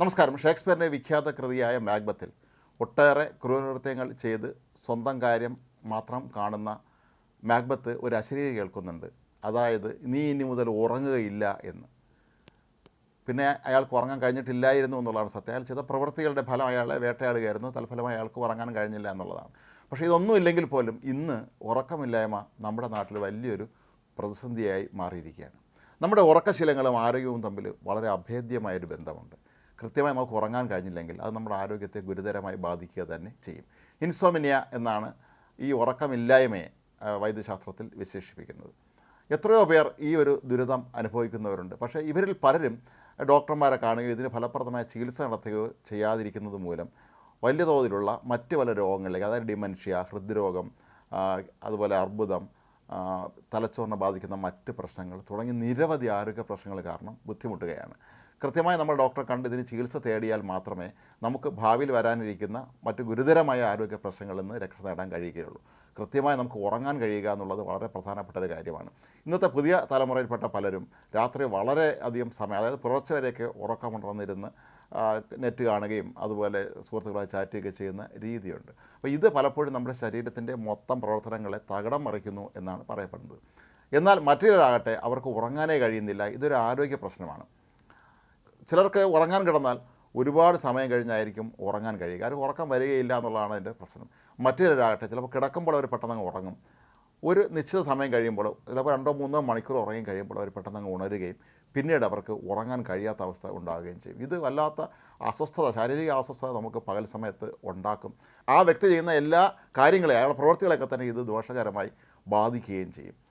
നമസ്കാരം. ഷേക്സ്പിയറിന്റെ വിഖ്യാത കൃതിയായ മാഗ്ബത്തിൽ ഒട്ടേറെ ക്രൂരകൃത്യങ്ങൾ ചെയ്ത് സ്വന്തം കാര്യം മാത്രം കാണുന്ന മാഗ്ബത്ത് ഒരു അശരീരി കേൾക്കുന്നുണ്ട്. അതായത് നീ ഇനി മുതൽ ഉറങ്ങുകയില്ല എന്ന്. പിന്നെ അയാൾക്ക് ഉറങ്ങാൻ കഴിഞ്ഞിട്ടില്ലായിരുന്നു എന്നുള്ളതാണ് സത്യം. അയാൾ ചെയ്ത പ്രവൃത്തികളുടെ ഫലം അയാളെ വേട്ടയാടുകയായിരുന്നു. തൽഫലമായി അയാൾക്ക് ഉറങ്ങാൻ കഴിഞ്ഞില്ല എന്നുള്ളതാണ്. പക്ഷേ ഇതൊന്നും ഇല്ലെങ്കിൽ പോലും ഇന്ന് ഉറക്കമില്ലായ്മ നമ്മുടെ നാട്ടിൽ വലിയൊരു പ്രതിസന്ധിയായി മാറിയിരിക്കുകയാണ്. നമ്മുടെ ഉറക്കശീലങ്ങളും ആരോഗ്യവും തമ്മിൽ വളരെ അഭേദ്യമായൊരു ബന്ധമുണ്ട്. കൃത്യമായി നമുക്ക് ഉറങ്ങാൻ കഴിഞ്ഞില്ലെങ്കിൽ അത് നമ്മുടെ ആരോഗ്യത്തെ ഗുരുതരമായി ബാധിക്കുക തന്നെ ചെയ്യും. ഇൻസോമിനിയ എന്നാണ് ഈ ഉറക്കമില്ലായ്മയെ വൈദ്യശാസ്ത്രത്തിൽ വിശേഷിപ്പിക്കുന്നത്. എത്രയോ പേർ ഈ ഒരു ദുരിതം അനുഭവിക്കുന്നവരുണ്ട്. പക്ഷേ ഇവരിൽ പലരും ഡോക്ടർമാരെ കാണുകയോ ഇതിന് ഫലപ്രദമായ ചികിത്സ നടത്തുകയോ ചെയ്യാതിരിക്കുന്നത് മൂലം വലിയ തോതിലുള്ള മറ്റ് പല രോഗങ്ങളിലേക്ക് അതായത് ഡിമൻഷ്യ ഹൃദ്രോഗം അതുപോലെ അർബുദം തലച്ചോറിനെ ബാധിക്കുന്ന മറ്റ് പ്രശ്നങ്ങൾ തുടങ്ങി നിരവധി ആരോഗ്യ പ്രശ്നങ്ങൾ കാരണം ബുദ്ധിമുട്ടുകയാണ്. കൃത്യമായി നമ്മൾ ഡോക്ടറെ കണ്ട് ഇതിന് ചികിത്സ തേടിയാൽ മാത്രമേ നമുക്ക് ഭാവിയിൽ വരാനിരിക്കുന്ന മറ്റ് ഗുരുതരമായ ആരോഗ്യ പ്രശ്നങ്ങളിൽ നിന്ന് രക്ഷ നേടാൻ കഴിയുകയുള്ളൂ. കൃത്യമായി നമുക്ക് ഉറങ്ങാൻ കഴിയുക എന്നുള്ളത് വളരെ പ്രധാനപ്പെട്ട ഒരു കാര്യമാണ്. ഇന്നത്തെ പുതിയ തലമുറയിൽപ്പെട്ട പലരും രാത്രി വളരെ അധികം സമയം അതായത് പുലർച്ചെ വരെയൊക്കെ ഉറക്കമുണർന്നിരുന്ന് നെറ്റ് കാണുകയും അതുപോലെ സുഹൃത്തുക്കളായി ചാറ്റുകയൊക്കെ ചെയ്യുന്ന രീതിയുണ്ട്. അപ്പോൾ ഇത് പലപ്പോഴും നമ്മുടെ ശരീരത്തിന്റെ മൊത്തം പ്രവർത്തനങ്ങളെ തകിടം മറിക്കുന്നു എന്നാണ് പറയപ്പെടുന്നത്. എന്നാൽ മറ്റൊരാകട്ടെ അവർക്ക് ഉറങ്ങാനേ കഴിയുന്നില്ല. ഇതൊരു ആരോഗ്യ പ്രശ്നമാണ്. ചിലർക്ക് ഉറങ്ങാൻ കിടന്നാൽ ഒരുപാട് സമയം കഴിഞ്ഞായിരിക്കും ഉറങ്ങാൻ കഴിയുക. അവർ ഉറക്കം വരികയില്ല എന്നുള്ളതാണ് അതിന്റെ പ്രശ്നം. മറ്റൊരാകട്ടെ ചിലപ്പോൾ കിടക്കുമ്പോൾ അവർ പെട്ടെന്ന് ഉറങ്ങും. ഒരു നിശ്ചിത സമയം കഴിയുമ്പോൾ ചിലപ്പോൾ രണ്ടോ മൂന്നോ മണിക്കൂർ ഉറങ്ങി കഴിയുമ്പോൾ അവർ പെട്ടെന്ന് ഉണരുകയും പിന്നീട് അവർക്ക് ഉറങ്ങാൻ കഴിയാത്ത അവസ്ഥ ഉണ്ടാകുകയും ചെയ്യും. ഇത് വല്ലാത്ത അസ്വസ്ഥത ശാരീരിക അസ്വസ്ഥത നമുക്ക് പകൽ സമയത്ത് ഉണ്ടാക്കും. ആ വ്യക്തി ചെയ്യുന്ന എല്ലാ കാര്യങ്ങളെയും അയാളുടെ പ്രവൃത്തികളെയൊക്കെ തന്നെ ഇത് ദോഷകരമായി ബാധിക്കുകയും ചെയ്യും.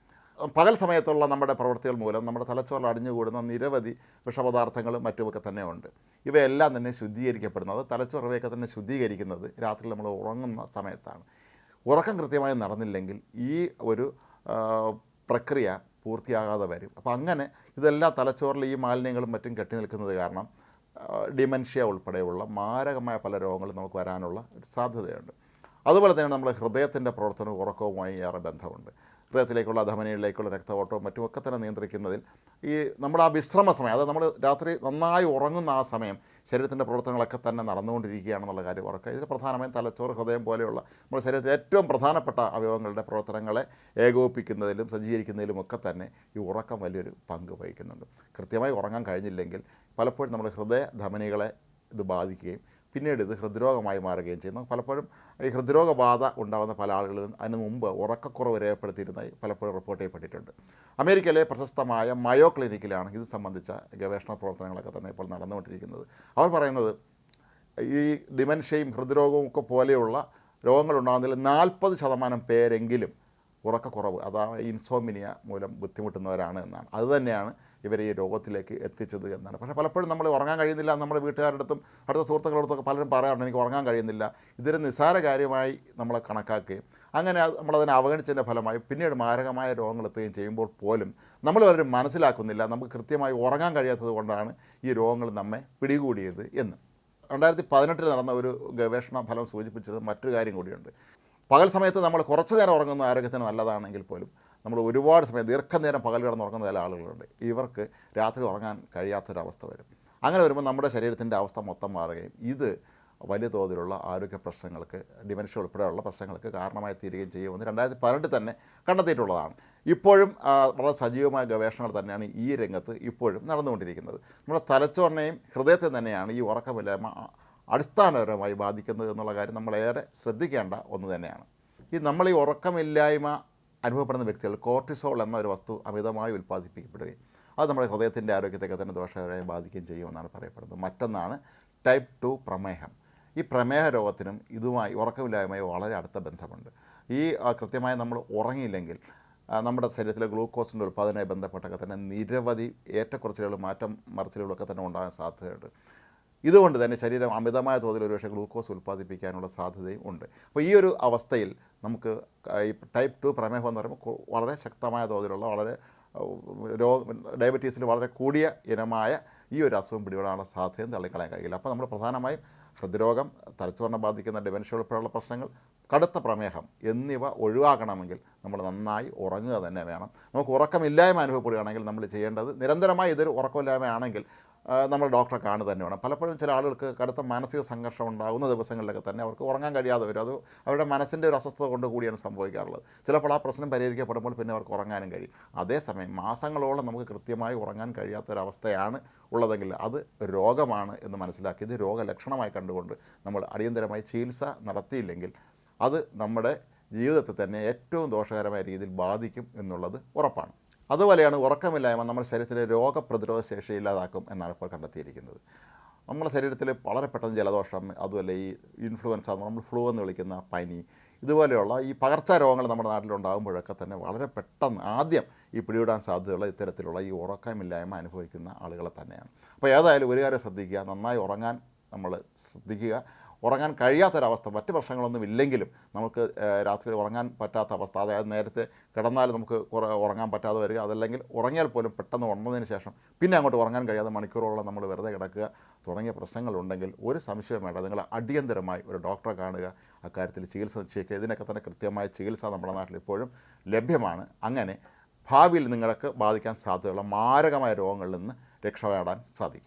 പകൽ സമയത്തുള്ള നമ്മുടെ പ്രവൃത്തികൾ മൂലം നമ്മുടെ തലച്ചോറിൽ അടിഞ്ഞുകൂടുന്ന നിരവധി വിഷപദാർത്ഥങ്ങളും മറ്റുമൊക്കെ തന്നെ ഉണ്ട് ഇവയെല്ലാം തന്നെ ശുദ്ധീകരിക്കപ്പെടുന്നത് തലച്ചോറവയൊക്കെ തന്നെ ശുദ്ധീകരിക്കുന്നത് രാത്രി നമ്മൾ ഉറങ്ങുന്ന സമയത്താണ്. ഉറക്കം കൃത്യമായി നടന്നില്ലെങ്കിൽ ഈ ഒരു പ്രക്രിയ പൂർത്തിയാകാതെ വരും. അപ്പോൾ അങ്ങനെ ഇതെല്ലാം തലച്ചോറിൽ ഈ മാലിന്യങ്ങളും മറ്റും കെട്ടി നിൽക്കുന്നത് കാരണം ഡിമെൻഷ്യ ഉൾപ്പെടെയുള്ള മാരകമായ പല രോഗങ്ങളും നമുക്ക് വരാനുള്ള സാധ്യതയുണ്ട്. അതുപോലെ തന്നെ നമ്മുടെ ഹൃദയത്തിന്റെ പ്രവർത്തനവും ഉറക്കവുമായി ഏറെ ബന്ധമുണ്ട്. ഹൃദയത്തിലേക്കുള്ള ധമനികളിലേക്കുള്ള രക്തഓട്ടവും മറ്റുമൊക്കെ തന്നെ നിയന്ത്രിക്കുന്നതിൽ ഈ നമ്മുടെ ആ വിശ്രമ സമയം അതായത് നമ്മൾ രാത്രി നന്നായി ഉറങ്ങുന്ന ആ സമയം ശരീരത്തിന്റെ പ്രവർത്തനങ്ങളൊക്കെ തന്നെ നടന്നുകൊണ്ടിരിക്കുകയാണെന്നുള്ള കാര്യം ഉറക്കുക. ഇതിൽ പ്രധാനമായും തലച്ചോറ് ഹൃദയം പോലെയുള്ള നമ്മുടെ ശരീരത്തിലെ ഏറ്റവും പ്രധാനപ്പെട്ട അവയവങ്ങളുടെ പ്രവർത്തനങ്ങളെ ഏകോപിപ്പിക്കുന്നതിലും സജ്ജീകരിക്കുന്നതിലും ഒക്കെ തന്നെ ഈ ഉറക്കം വലിയൊരു പങ്ക് വഹിക്കുന്നുണ്ട്. കൃത്യമായി ഉറങ്ങാൻ കഴിഞ്ഞില്ലെങ്കിൽ പലപ്പോഴും നമ്മുടെ ഹൃദയ ധമനികളെ ഇത് ബാധിക്കുകയും പിന്നീട് ഇത് ഹൃദ്രോഗമായി മാറുകയും ചെയ്യുന്നു. പലപ്പോഴും ഈ ഹൃദ്രോഗബാധ ഉണ്ടാകുന്ന പല ആളുകളും അതിന് മുമ്പ് ഉറക്കക്കുറവ് രേഖപ്പെടുത്തിയിരുന്നതായി പലപ്പോഴും റിപ്പോർട്ട് ചെയ്യപ്പെട്ടിട്ടുണ്ട്. അമേരിക്കയിലെ പ്രശസ്തമായ മയോ ക്ലിനിക്കിലാണ് ഇത് സംബന്ധിച്ച ഗവേഷണ പ്രവർത്തനങ്ങളൊക്കെ തന്നെ ഇപ്പോൾ നടന്നുകൊണ്ടിരിക്കുന്നത്. അവർ പറയുന്നത് ഈ ഡിമെൻഷ്യയും ഹൃദ്രോഗവും ഒക്കെ പോലെയുള്ള രോഗങ്ങളുണ്ടാകുന്നതിൽ നാൽപ്പത് ശതമാനം പേരെങ്കിലും ഉറക്കക്കുറവ് അതാ ഇൻസോമിനിയ മൂലം ബുദ്ധിമുട്ടുന്നവരാണ് എന്നാണ്. അതുതന്നെയാണ് ഇവരെ ഈ രോഗത്തിലേക്ക് എത്തിച്ചത് എന്നാണ്. പക്ഷേ പലപ്പോഴും നമ്മൾ ഉറങ്ങാൻ കഴിയുന്നില്ല നമ്മുടെ വീട്ടുകാരുടെ അടുത്തും അടുത്ത സുഹൃത്തുക്കളുടെ അടുത്തൊക്കെ പലരും പറയാറുണ്ട് എനിക്ക് ഉറങ്ങാൻ കഴിയുന്നില്ല. ഇതൊരു നിസ്സാര കാര്യമായി നമ്മളെ കണക്കാക്കുകയും അങ്ങനെ നമ്മളതിനെ അവഗണിച്ചതിന്റെ ഫലമായി പിന്നീട് മാരകമായ രോഗങ്ങൾ എത്തുകയും ചെയ്യുമ്പോൾ പോലും നമ്മൾ പലരും മനസ്സിലാക്കുന്നില്ല. നമുക്ക് കൃത്യമായി ഉറങ്ങാൻ കഴിയാത്തത് കൊണ്ടാണ് ഈ രോഗങ്ങൾ നമ്മെ പിടികൂടിയത് എന്ന്. രണ്ടായിരത്തി പതിനെട്ടിൽ നടന്ന ഒരു ഗവേഷണ ഫലം സൂചിപ്പിച്ചത് മറ്റൊരു കാര്യം കൂടിയുണ്ട്. പകൽ സമയത്ത് നമ്മൾ കുറച്ച് നേരം ഉറങ്ങുന്ന ആരോഗ്യത്തിന് നല്ലതാണെങ്കിൽ പോലും നമ്മൾ ഒരുപാട് സമയം ദീർഘനേരം പകൽ കിടന്ന് ഉറങ്ങുന്ന ചില ആളുകളുണ്ട്. ഇവർക്ക് രാത്രി ഉറങ്ങാൻ കഴിയാത്തൊരവസ്ഥ വരും. അങ്ങനെ വരുമ്പോൾ നമ്മുടെ ശരീരത്തിന്റെ അവസ്ഥ മൊത്തം മാറുകയും ഇത് വലിയ തോതിലുള്ള ആരോഗ്യ പ്രശ്നങ്ങൾക്ക് ഡിമെൻഷ്യ ഉൾപ്പെടെയുള്ള പ്രശ്നങ്ങൾക്ക് കാരണമായി തീരുകയും ചെയ്യുമെന്ന് രണ്ടായിരത്തി പതിനെട്ടിൽ തന്നെ കണ്ടെത്തിയിട്ടുള്ളതാണ്. ഇപ്പോഴും വളരെ സജീവമായ ഗവേഷണങ്ങൾ തന്നെയാണ് ഈ രംഗത്ത് ഇപ്പോഴും നടന്നുകൊണ്ടിരിക്കുന്നത്. നമ്മുടെ തലച്ചോറിനെയും ഹൃദയത്തെ തന്നെയാണ് ഈ ഉറക്കമില്ലായ്മ അടിസ്ഥാനപരമായി ബാധിക്കുന്നത് എന്നുള്ള കാര്യം നമ്മളേറെ ശ്രദ്ധിക്കേണ്ട ഒന്ന് തന്നെയാണ്. ഈ നമ്മൾ ഈ ഉറക്കമില്ലായ്മ അനുഭവപ്പെടുന്ന വ്യക്തികൾ കോർട്ടിസോൾ എന്ന ഒരു വസ്തു അമിതമായി ഉൽപ്പാദിപ്പിക്കപ്പെടുകയും അത് നമ്മുടെ ഹൃദയത്തിന്റെ ആരോഗ്യത്തെയൊക്കെ തന്നെ ദോഷകരമായി ബാധിക്കുകയും ചെയ്യുമെന്നാണ് പറയപ്പെടുന്നത്. മറ്റൊന്നാണ് ടൈപ്പ് ടു പ്രമേഹം. ഈ പ്രമേഹ രോഗത്തിനും ഇതുമായി ഉറക്കമില്ലായ്മയും വളരെ അടുത്ത ബന്ധമുണ്ട്. ഈ കൃത്യമായി നമ്മൾ ഉറങ്ങിയില്ലെങ്കിൽ നമ്മുടെ ശരീരത്തിലെ ഗ്ലൂക്കോസിന്റെ ഉൽപ്പാദനവുമായി ബന്ധപ്പെട്ടൊക്കെ തന്നെ നിരവധി ഏറ്റക്കുറച്ചിലുകളും മാറ്റം മറിച്ചിലുകളൊക്കെ തന്നെ ഉണ്ടാകാൻ സാധ്യതയുണ്ട്. ഇതുകൊണ്ട് തന്നെ ശരീരം അമിതമായ തോതിൽ ഒരുപക്ഷെ ഗ്ലൂക്കോസ് ഉൽപ്പാദിപ്പിക്കാനുള്ള സാധ്യതയും ഉണ്ട്. അപ്പോൾ ഈ ഒരു അവസ്ഥയിൽ നമുക്ക് ഈ ടൈപ്പ് ടു പ്രമേഹം എന്ന് പറയുമ്പോൾ വളരെ ശക്തമായ തോതിലുള്ള വളരെ രോഗ ഡയബറ്റീസിൽ വളരെ കൂടിയ ഇനമായ ഈ ഒരു അസുഖം പിടിപെടാനുള്ള സാധ്യതയും തള്ളിക്കളയാൻ കഴിയില്ല. അപ്പോൾ നമ്മൾ പ്രധാനമായും ഹൃദ്രോഗം തലച്ചോറിനെ ബാധിക്കുന്ന ഡിമെൻഷ്യ ഉൾപ്പെടെയുള്ള പ്രശ്നങ്ങൾ കടുത്ത പ്രമേഹം എന്നിവ ഒഴിവാക്കണമെങ്കിൽ നമ്മൾ നന്നായി ഉറങ്ങുക തന്നെ വേണം. നമുക്ക് ഉറക്കമില്ലായ്മ അനുഭവപ്പെടുകയാണെങ്കിൽ നമ്മൾ ചെയ്യേണ്ടത് നിരന്തരമായി ഇതൊരു ഉറക്കമില്ലായ്മയാണെങ്കിൽ നമ്മൾ ഡോക്ടറെ കാണുക തന്നെ വേണം. പലപ്പോഴും ചില ആളുകൾക്ക് കടുത്ത മാനസിക സംഘർഷം ഉണ്ടാകുന്ന ദിവസങ്ങളിലൊക്കെ തന്നെ അവർക്ക് ഉറങ്ങാൻ കഴിയാതെ വരും. അത് അവരുടെ മനസ്സിന്റെ ഒരു അസ്വസ്ഥത കൊണ്ട് കൂടിയാണ് സംഭവിക്കാറുള്ളത്. ചിലപ്പോൾ ആ പ്രശ്നം പരിഹരിക്കപ്പെടുമ്പോൾ പിന്നെ അവർക്ക് ഉറങ്ങാനും കഴിയും. അതേസമയം മാസങ്ങളോളം നമുക്ക് കൃത്യമായി ഉറങ്ങാൻ കഴിയാത്തൊരവസ്ഥയാണ് ഉള്ളതെങ്കിൽ അത് രോഗമാണ് എന്ന് മനസ്സിലാക്കി ഇത് രോഗലക്ഷണമായി കണ്ടുകൊണ്ട് നമ്മൾ അടിയന്തരമായി ചികിത്സ നടത്തിയില്ലെങ്കിൽ അത് നമ്മുടെ ജീവിതത്തെ തന്നെ ഏറ്റവും ദോഷകരമായ രീതിയിൽ ബാധിക്കും എന്നുള്ളത് ഉറപ്പാണ്. അതുപോലെയാണ് ഉറക്കമില്ലായ്മ നമ്മുടെ ശരീരത്തിലെ രോഗപ്രതിരോധ ശേഷി ഇല്ലാതാക്കും എന്നാണ് ഇപ്പോൾ കണ്ടെത്തിയിരിക്കുന്നത്. നമ്മുടെ ശരീരത്തിൽ വളരെ പെട്ടെന്ന് ജലദോഷം അതുപോലെ ഈ ഇൻഫ്ലുവൻസ നമ്മൾ ഫ്ലൂ എന്ന് വിളിക്കുന്ന പനി ഇതുപോലെയുള്ള ഈ പകർച്ചരോഗങ്ങൾ നമ്മുടെ നാട്ടിലുണ്ടാകുമ്പോഴൊക്കെ തന്നെ വളരെ പെട്ടെന്ന് ആദ്യം ഈ പിടിവിടാൻ സാധ്യതയുള്ള ഇത്തരത്തിലുള്ള ഈ ഉറക്കമില്ലായ്മ അനുഭവിക്കുന്ന ആളുകളെ തന്നെയാണ്. അപ്പോൾ ഏതായാലും ഒരു കാര്യം ശ്രദ്ധിക്കുക നന്നായി ഉറങ്ങാൻ നമ്മൾ ശ്രദ്ധിക്കുക. ഉറങ്ങാൻ കഴിയാത്തൊരവസ്ഥ മറ്റ് പ്രശ്നങ്ങളൊന്നും ഇല്ലെങ്കിലും നമുക്ക് രാത്രി ഉറങ്ങാൻ പറ്റാത്ത അവസ്ഥ. അതായത് നേരത്തെ കിടന്നാൽ നമുക്ക് ഉറങ്ങാൻ പറ്റാതെ വരിക. അതല്ലെങ്കിൽ ഉറങ്ങിയാൽ പോലും പെട്ടെന്ന് ഉണർന്നതിന് ശേഷം പിന്നെ അങ്ങോട്ട് ഉറങ്ങാൻ കഴിയാതെ മണിക്കൂറോളം നമ്മൾ വെറുതെ കിടക്കുക. തുടങ്ങിയ പ്രശ്നങ്ങളുണ്ടെങ്കിൽ ഒരു സംശയം വേണ്ട. നിങ്ങൾ അടിയന്തരമായി ഒരു ഡോക്ടറെ കാണുക അക്കാര്യത്തിൽ ചികിത്സ നിശ്ചയിക്കുക. ഇതിനൊക്കെ തന്നെ കൃത്യമായ ചികിത്സ നമ്മുടെ നാട്ടിൽ ഇപ്പോഴും ലഭ്യമാണ്. അങ്ങനെ ഭാവിയിൽ നിങ്ങൾക്ക് ബാധിക്കാൻ സാധ്യതയുള്ള മാരകമായ രോഗങ്ങളിൽ നിന്ന് രക്ഷപ്പെടാൻ സാധിക്കും.